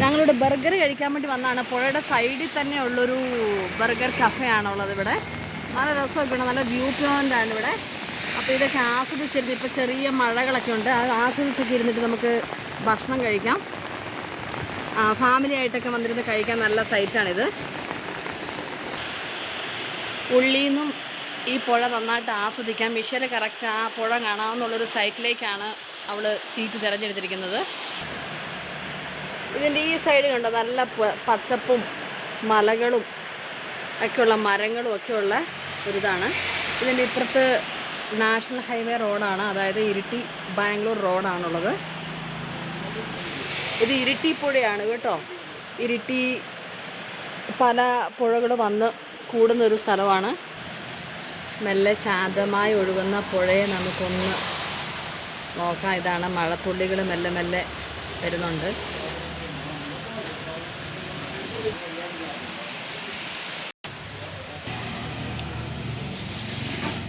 ഞങ്ങളിവിടെ ബർഗർ കഴിക്കാൻ വേണ്ടി വന്നതാണ്. പുഴയുടെ സൈഡിൽ തന്നെ ഉള്ളൊരു ബർഗർ കഫയാണുള്ളത് ഇവിടെ. നല്ല രസമൊക്കെ ഉണ്ട് നല്ല വ്യൂ ആണ് ഇവിടെ. അപ്പോൾ ഇതൊക്കെ ആസ്വദിച്ചിരുന്ന് ഇപ്പോൾ ചെറിയ മഴകളൊക്കെ ഉണ്ട്. അത് ആസ്വദിച്ചൊക്കെ ഇരുന്നിട്ട് നമുക്ക് ഭക്ഷണം കഴിക്കാം. ഫാമിലി ആയിട്ടൊക്കെ വന്നിരുന്ന് കഴിക്കാൻ നല്ല സൈറ്റാണിത്. ഉള്ളിൽ നിന്നും ഈ പുഴ നന്നായിട്ട് ആസ്വദിക്കാം. മിഷേൽ കറക്റ്റ് ആ പുഴ കാണാമെന്നുള്ളൊരു സൈറ്റിലേക്കാണ് അവൾ സീറ്റ് തിരഞ്ഞെടുത്തിരിക്കുന്നത്. ഇതിന്റെ ഈ സൈഡ് കണ്ടോ? നല്ല പച്ചപ്പും മലകളും ഒക്കെയുള്ള മരങ്ങളും ഒക്കെയുള്ള ഒരിതാണ്. ഇതിന്റെ ഇപ്പുറത്ത് നാഷണൽ ഹൈവേ റോഡാണ്. അതായത് ഇരിട്ടി ബാംഗ്ലൂർ റോഡാണുള്ളത്. ഇത് ഇരിട്ടി പുഴയാണ് കേട്ടോ. ഇരിട്ടി പല പുഴകൾ വന്ന് കൂടുന്നൊരു സ്ഥലമാണ്. മെല്ലെ ശാന്തമായി ഒഴുകുന്ന പുഴയെ നമുക്കൊന്ന് നോക്കാം. ഇതാണ് മഴത്തുള്ളികൾ മെല്ലെ മെല്ലെ വരുന്നുണ്ട്. Thank you.